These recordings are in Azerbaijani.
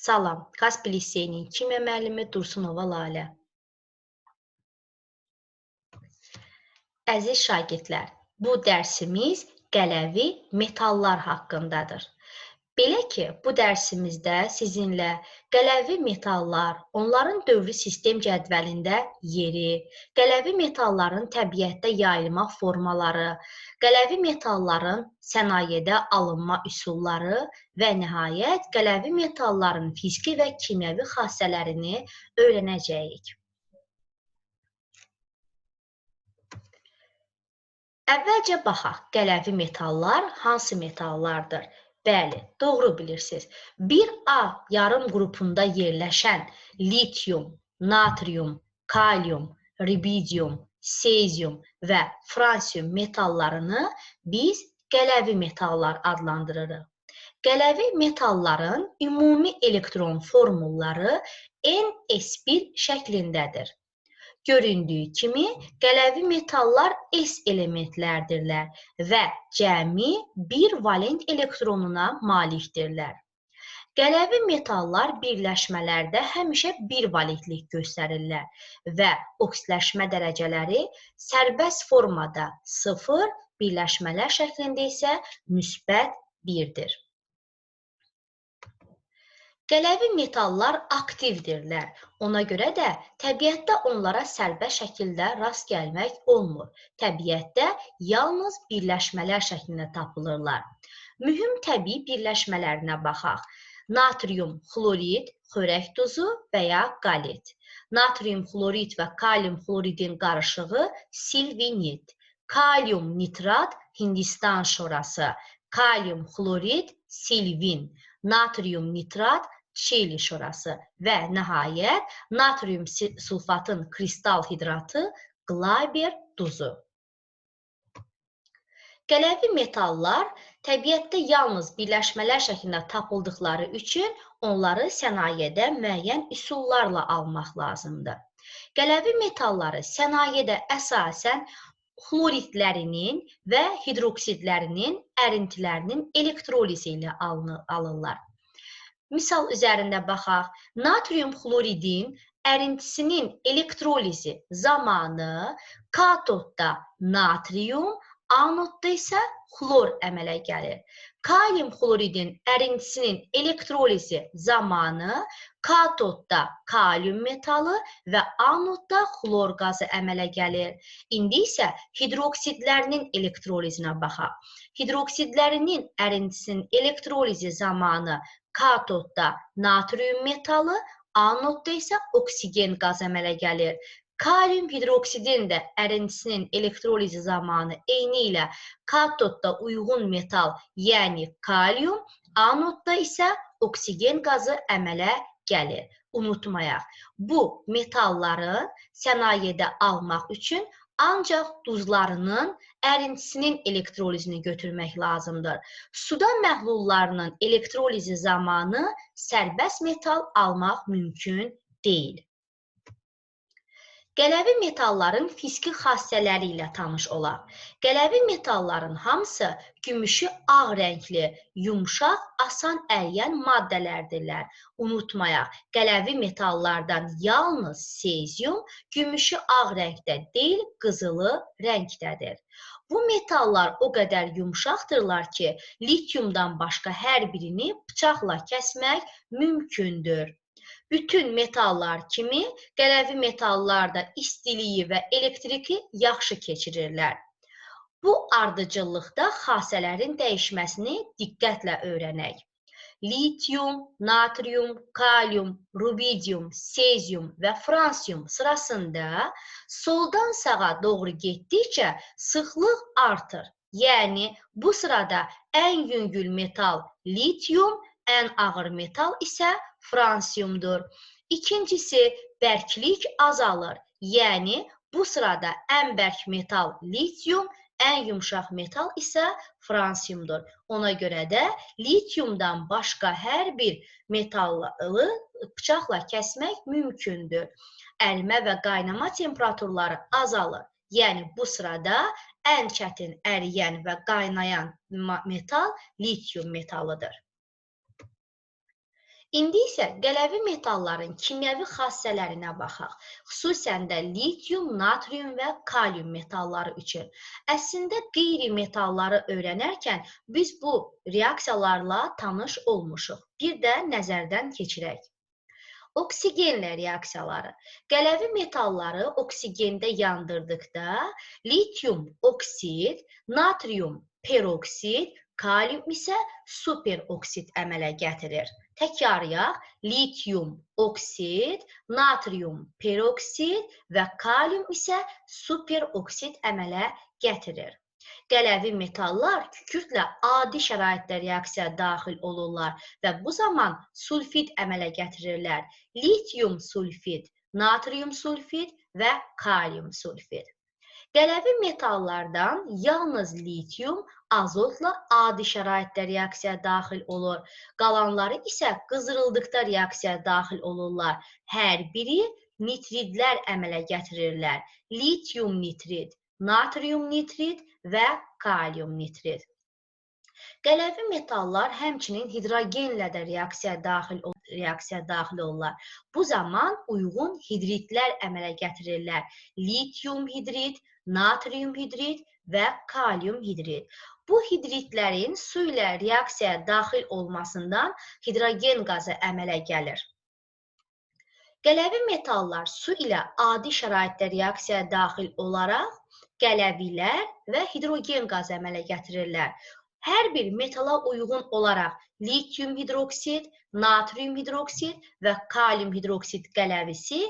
Salam, Kaspi Liseyinin kimya müəllimi Dursunova Lalə. Əziz şagirdlər, bu dərsimiz qələvi metallar haqqındadır. Belə ki, bu dərsimizdə sizinlə qələvi metallar, onların dövrü sistem cədvəlində yeri, qələvi metalların təbiətdə yayılma formaları, qələvi metalların sənayedə alınma üsulları və nəhayət qələvi metalların fiziki və kimyəvi xassələrini öyrənəcəyik. Əvvəlcə baxaq, qələvi metallar hansı metallardır? Bəli, doğru bilirsiniz. 1A yarım qrupunda yerləşən litium, natrium, kalium, rubidium, sezium və fransium metallarını biz qələvi metallar adlandırırıq. Qələvi metalların ümumi elektron formulları NS1 şəklindədir. Göründüyü kimi, qələvi metallar S elementlərdirlər və cəmi bir valent elektronuna malikdirlər. Qələvi metallar birləşmələrdə həmişə bir valentlik göstərirlər və oksidaşmə dərəcələri sərbəst formada 0, birləşmələr şəklində isə müsbət 1-dir. Qələvi metallar aktivdirlər. Ona görə də təbiətdə onlara sərbəst şəkildə rast gəlmək olmur. Təbiətdə yalnız birləşmələr şəklində tapılırlar. Mühüm təbii birləşmələrinə baxaq. Natrium xlorid, xörək duzu və ya qalit. Natrium xlorid və kalium xloridin qarışığı silvinit. Kalium nitrat Hindistan şorası. Kalium xlorid silvin. Natrium nitrat Şeyli şorası və nəhayət natrium sulfatın kristal hidratı Glaber duzu. Qələvi metallar təbiətdə yalnız birləşmələr şəklində tapıldıqları üçün onları sənayedə müəyyən üsullarla almaq lazımdır. Qələvi metalları sənayedə əsasən xloridlərinin və hidroksidlərinin ərintilərinin elektrolizi ilə alınırlar. Misal üzərində baxaq. Natrium xloridin ərintisinin elektrolizi zamanı katodda natrium, anodda isə xlor əmələ gəlir. Kalium xloridin ərintisinin elektrolizi zamanı katodda kalium metalı və anodda xlor qazı əmələ gəlir. İndi isə hidroksidlərinin elektrolizinə baxaq. Hidroksidlərinin ərintisinin elektrolizi zamanı katodda natrium metalı, anodda isə oksigen qaz əmələ gəlir. Kalium hidroksidin də ərintisinin elektrolizi zamanı eyni ilə katodda uyğun metal, yəni kalium, anodda isə oksigen qazı əmələ gəlir. Unutmayaq, bu metalları sənayedə almaq üçün ancaq duzlarının ərintisinin elektrolizini götürmək lazımdır. Suda məhlullarının elektrolizi zamanı sərbəst metal almaq mümkün deyil. Qələvi metalların fiziki xassələri ilə tanış olaq. Qələvi metalların hamısı gümüşü ağ rəngli, yumşaq, asan əriyən maddələrdirlər. Unutmayaq, qələvi metallardan yalnız sezium gümüşü ağ rəngdə deyil, qızılı rəngdədir. Bu metallar o qədər yumşaqdırlar ki, litiumdan başqa hər birini bıçaqla kəsmək mümkündür. Bütün metallar kimi qələvi metallar da istiliyi və elektriki yaxşı keçirirlər. Bu ardıcıllıqda xassələrin dəyişməsini diqqətlə öyrənək. Litium, natrium, kalium, rubidium, sezium və fransium sırasında soldan sağa doğru getdikcə sıxlıq artır. Yəni bu sırada ən yüngül metal litium, ən ağır metal isə fransiyumdur. İkincisi, bərklik azalır. Yəni, bu sırada ən bərk metal litium, ən yumşaq metal isə fransiyumdur. Ona görə də litiumdan başqa hər bir metalı bıçaqla kəsmək mümkündür. Əlmə və qaynama temperaturları azalır. Yəni bu sırada ən çətin əriyən və qaynayan metal litium metalıdır. İndi isə qələvi metalların kimyəvi xassələrinə baxaq. Xüsusən də litium, natrium və kalium metalları üçün. Əslində qeyri-metalları öyrənərkən biz bu reaksiyalarla tanış olmuşuq. Bir də nəzərdən keçirək. Oksigenlə reaksiyaları. Qələvi metalları oksigində yandırdıqda litium oksid, natrium peroksid, kalium isə superoksid əmələ gətirir. Təkrarlayaq, litium oksid, natrium peroksid və kalium isə superoksid əmələ gətirir. Qələvi metallar kükürdlə adi şəraitdə reaksiyaya daxil olurlar və bu zaman sulfid əmələ gətirirlər. Litium sulfid, natrium sulfid və kalium sulfid. Qələvi metallardan yalnız litium azotla adi şəraitdə reaksiyaya daxil olur. Qalanları isə qızdırıldıqda reaksiyaya daxil olurlar. Hər biri nitridlər əmələ gətirirlər. Litium nitrid, natrium nitrid və kalium nitrid. Qələvi metallar həmçinin hidrogenlə də reaksiyaya daxil reaksiyaya daxil olurlar. Bu zaman uyğun hidridlər əmələ gətirirlər. Litium hidrid, natrium hidrid və kalium hidrid. Bu hidridlərin su ilə reaksiyaya daxil olmasından hidrogen qazı əmələ gəlir. Qələvi metallar su ilə adi şəraitdə reaksiyaya daxil olaraq qələvilər və hidrogen qazı əmələ gətirirlər. Hər bir metala uyğun olaraq litium hidroksid, natrium hidroksid və kalium hidroksid qələvisi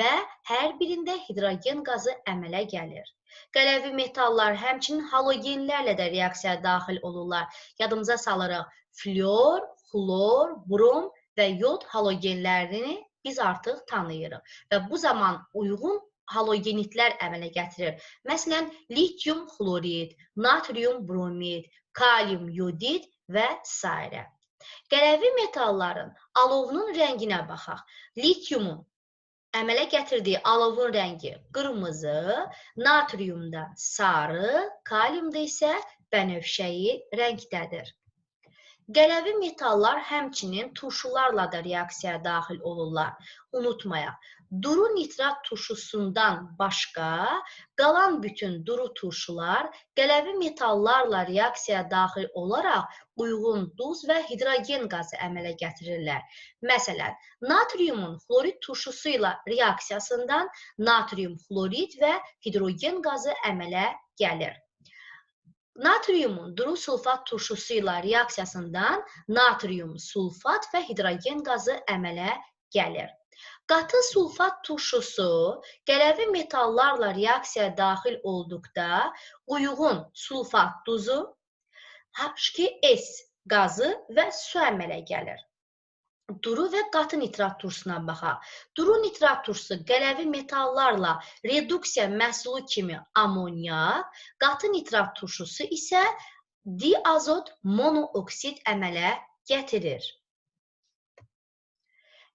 və hər birində hidrogen qazı əmələ gəlir. Qələvi metallar həmçinin halogenlərlə də reaksiyaya daxil olurlar. Yadımıza salırıq, fluor, xlor, brom və yod halogenlərini biz artıq tanıyırıq və bu zaman uyğun halogenitlər əmələ gətirir. Məsələn, litium xlorid, natrium bromid, kalium yodid və s. Qələvi metalların alovunun rənginə baxaq. Litiumun əmələ gətirdiyi alovun rəngi qırmızı, natriumda sarı, kaliumda isə bənövşəyi rəngdədir. Qələvi metallar həmçinin turşularla da reaksiyaya daxil olurlar. Unutmayaq, duru nitrat turşusundan başqa qalan bütün duru turşular qələvi metallarla reaksiyaya daxil olaraq uyğun duz və hidrogen qazı əmələ gətirirlər. Məsələn, natriumun xlorid turşusu ilə reaksiyasından natrium xlorid və hidrogen qazı əmələ gəlir. Natriumun duru sulfat turşusu ilə reaksiyasından natrium sulfat və hidrogen qazı əmələ gəlir. Qatı sulfat turşusu qələvi metallarla reaksiyaya daxil olduqda uyğun sulfat duzu, H2S qazı və su əmələ gəlir duru və qatı nitrat tursuna baxaq. Duru nitrat tursu qələvi metallarla reduksiya məhsulu kimi amonyak, qatı nitrat turşusu isə diazot monooksid əmələ gətirir.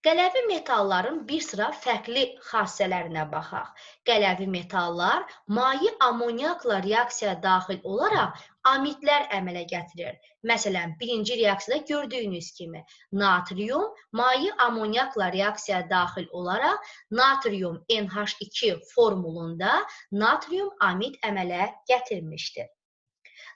Qələvi metalların bir sıra fərqli xassələrinə baxaq. Qələvi metallar mayi amonyakla reaksiyaya daxil olaraq amidlər əmələ gətirir. Məsələn, birinci reaksiyada gördüyünüz kimi natrium mayi amonyakla reaksiyaya daxil olaraq natrium NH2 formulunda natrium amid əmələ gətirmişdir.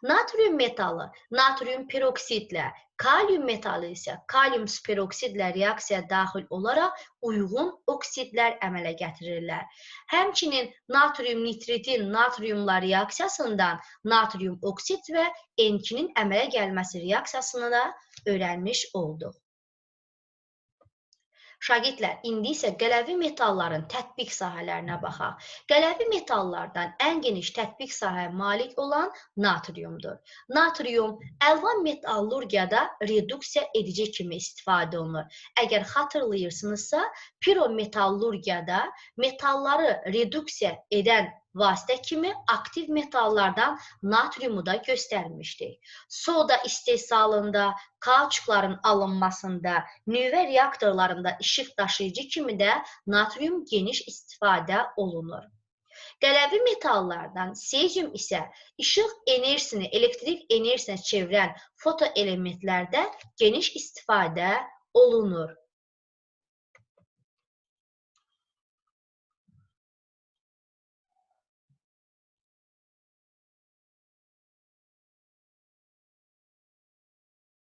Natrium metalı natrium peroksidlə, kalium metalı isə kalium superoksidlə reaksiyaya daxil olaraq uyğun oksidlər əmələ gətirirlər. Həmçinin natrium nitridin natriumla reaksiyasından natrium oksid və N2-nin əmələ gəlməsi reaksiyasını da öyrənmiş olduq. Şagirdlər, indi isə qələvi metalların tətbiq sahələrinə baxaq. Qələvi metallardan ən geniş tətbiq sahəyə malik olan natriumdur. Natrium əlvan metallurgiyada reduksiya edici kimi istifadə olunur. Əgər xatırlayırsınızsa, pirometallurgiyada metalları reduksiya edən vasitə kimi aktiv metallardan natriumu da göstərmişdik. Soda istehsalında, kauçukların alınmasında, nüvə reaktorlarında işıq daşıyıcı kimi də natrium geniş istifadə olunur. Qələvi metallardan sezium isə işıq enerjisini elektrik enerjisinə çevirən fotoelementlərdə geniş istifadə olunur.